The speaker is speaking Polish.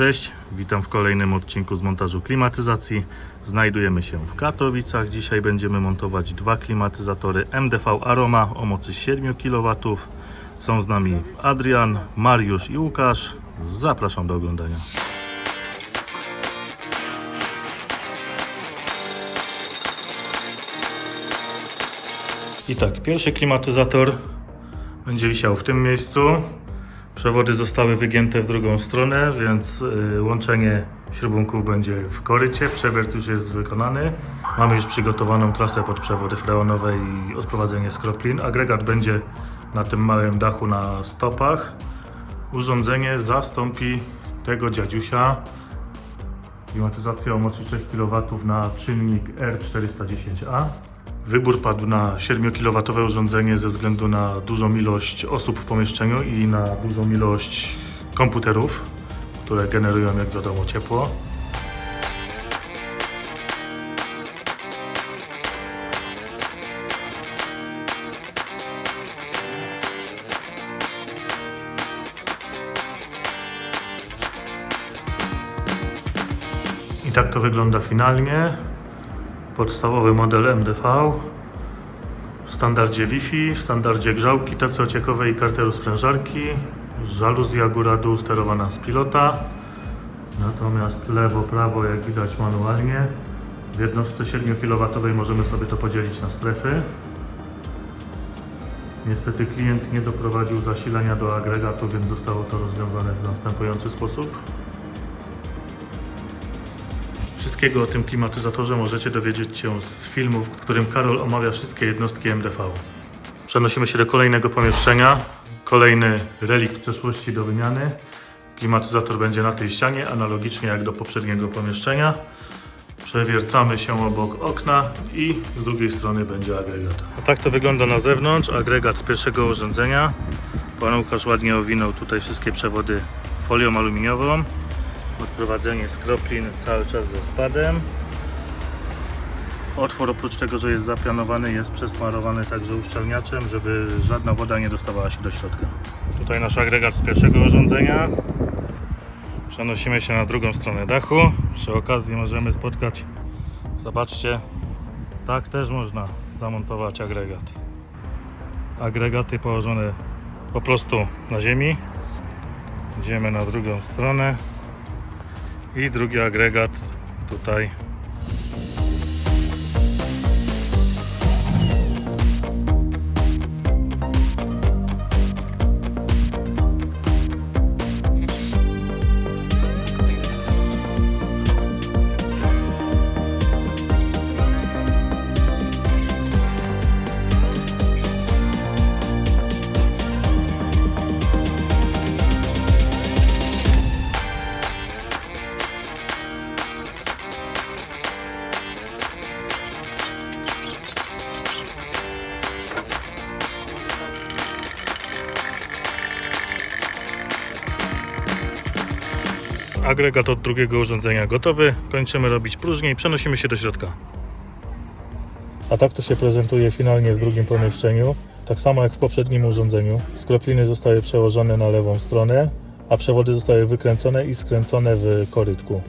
Cześć, witam w kolejnym odcinku z montażu klimatyzacji. Znajdujemy się w Katowicach. Dzisiaj będziemy montować dwa klimatyzatory MDV Aroma o mocy 7 kW. Są z nami Adrian, Mariusz i Łukasz. Zapraszam do oglądania. I tak, pierwszy klimatyzator będzie wisiał w tym miejscu. Przewody zostały wygięte w drugą stronę, więc y, łączenie śrubunków będzie w korycie. Przewiert już jest wykonany. Mamy już przygotowaną trasę pod przewody freonowe i odprowadzenie skroplin. Agregat będzie na tym małym dachu na stopach. Urządzenie zastąpi tego dziadziusia. O mocy 3 kW na czynnik R410A. Wybór padł na 7 kW urządzenie ze względu na dużą ilość osób w pomieszczeniu i na dużą ilość komputerów, które generują, jak wiadomo, ciepło. I tak to wygląda finalnie. Podstawowy model MDV w standardzie Wi-Fi, w standardzie grzałki TC-ociekowej i karteru sprężarki, żaluzja góra-dół sterowana z pilota, natomiast lewo-prawo jak widać manualnie. W jednostce 7 kW możemy sobie to podzielić na strefy. Niestety klient nie doprowadził zasilania do agregatu, więc zostało to rozwiązane w następujący sposób. Wszystkiego o tym klimatyzatorze możecie dowiedzieć się z filmu, w którym Karol omawia wszystkie jednostki MDV. Przenosimy się do kolejnego pomieszczenia. Kolejny relikt przeszłości do wymiany. Klimatyzator będzie na tej ścianie, analogicznie jak do poprzedniego pomieszczenia. Przewiercamy się obok okna i z drugiej strony będzie agregat. A tak to wygląda na zewnątrz. Agregat z pierwszego urządzenia. Pan Łukasz ładnie owinął tutaj wszystkie przewody folią aluminiową. Odprowadzenie skroplin cały czas ze spadem. Otwór oprócz tego, że jest zapianowany, jest przesmarowany także uszczelniaczem, żeby żadna woda nie dostawała się do środka. Tutaj nasz agregat z pierwszego urządzenia. Przenosimy się na drugą stronę dachu. Przy okazji możemy spotkać, zobaczcie, tak też można zamontować agregat. Agregaty położone po prostu na ziemi. Idziemy na drugą stronę i drugi agregat tutaj agregat od drugiego urządzenia gotowy. Kończymy robić próżnię i przenosimy się do środka. A tak to się prezentuje finalnie w drugim pomieszczeniu. Tak samo jak w poprzednim urządzeniu. Skropliny zostały przełożone na lewą stronę, a przewody zostały wykręcone i skręcone w korytku.